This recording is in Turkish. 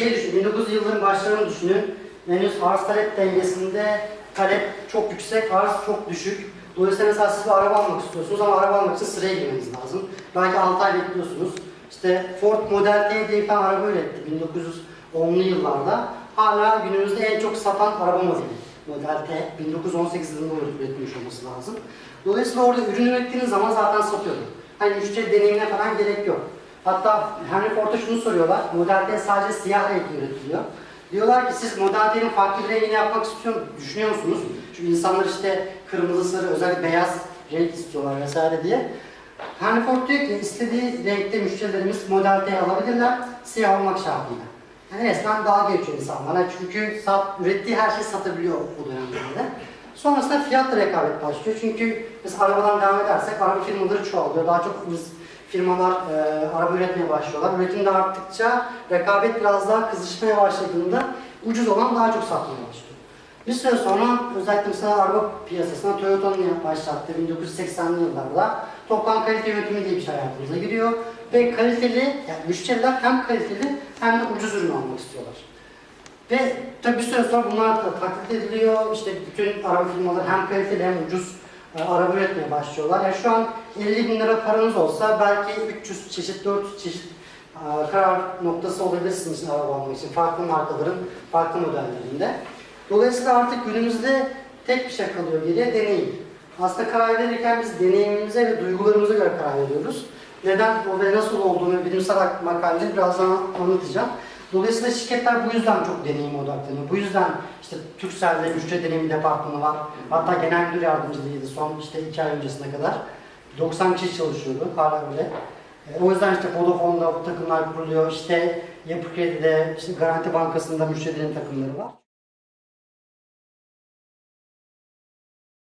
şeyi düşün, 1900 yılların başlarını düşünün. Henüz arz talep dengesinde talep çok yüksek, arz çok düşük. Dolayısıyla mesela siz bir araba almak istiyorsunuz ama araba almak için sıraya girmeniz lazım. Belki 6 ay bekliyorsunuz. İşte Ford Model T diye bir araba üretti 1910'lu yıllarda. Hala günümüzde en çok satan araba modeli. Model T 1918 yılında üretilmiş olması lazım. Dolayısıyla orada ürün ürettiğiniz zaman zaten satıyordu. Hani müşteri deneyimine falan gerek yok. Hatta Henry Ford'a şunu soruyorlar, Model T sadece siyah renkli üretiliyor. Diyorlar ki siz Model T'nin farklı bir rengini yapmak istiyor, düşünüyor musunuz? Çünkü insanlar işte kırmızı, sarı, özellikle beyaz renk istiyorlar vesaire diye. Henry Ford diyor ki istediği renkte müşterilerimiz Model T alabilirler, siyah olmak şartıyla. Yani resmen dalga geçiyor insanlara çünkü sat, ürettiği her şeyi satabiliyor o dönemlerde. Sonrasında fiyatla rekabet başlıyor çünkü biz arabadan devam edersek araba firmaları çoğalıyor. Daha çok biz firmalar e, araba üretmeye başlıyorlar. Üretim de arttıkça rekabet biraz daha kızışmaya başladığında ucuz olan daha çok satmaya başlıyor. Bir süre sonra özellikle mesela araba piyasasına Toyota'nın başlattığı 1980'li yıllarda toplam kalite yönetimi diye bir şey hayatımıza giriyor. Ve kaliteli, yani müşteriler hem kaliteli hem de ucuz ürün almak istiyorlar. Ve tabii bir süre sonra bunlar da taklit ediliyor. İşte bütün araba firmaları hem kaliteli hem ucuz e, araba üretmeye başlıyorlar. Yani şu an 50 bin lira paranız olsa belki 300 çeşit, 400 çeşit e, karar noktası olabilirsiniz araba almak için. Farklı markaların, farklı modellerinde. Dolayısıyla artık günümüzde tek bir şey kalıyor geriye, deneyim. Aslında karar verirken biz deneyimimize ve duygularımıza göre karar veriyoruz. Neden o ve nasıl olduğunu bilimsel makalede birazdan anlatacağım. Dolayısıyla şirketler bu yüzden çok deneyim odaklanıyor. Bu yüzden işte Turkcell'de müşteri deneyimi departmanı var. Hatta genel müdür yardımcılığıydı son işte iki ay öncesine kadar. 90 kişi çalışıyordu hala öyle. E, o yüzden işte Vodafone'da bu takımlar kuruluyor. İşte Yapı Kredi'de, işte Garanti Bankası'nda müşterilerin takımları var.